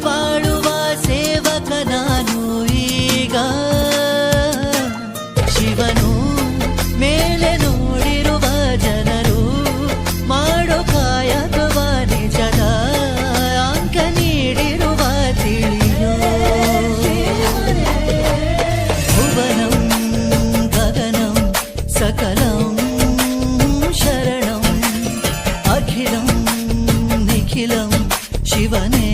ಬಾಳುವ ಸೇವಕ ನಾನು ಈಗ. ಶಿವನು ಮೇಲೆ ನೋಡಿರುವ ಜನರು ಮಾಡೋ ಕಾಯಕವ ನಿಜದ ಅಂಕ ನೀಡಿರುವ ತಿಳಿಯೋ. ಭುವನಂ, ಗಗನಂ, ಸಕಲಂ, ಶರಣಂ, ಅಖಿಲಂ, ನಿಖಿಲಂ, ಶಿವನೇ.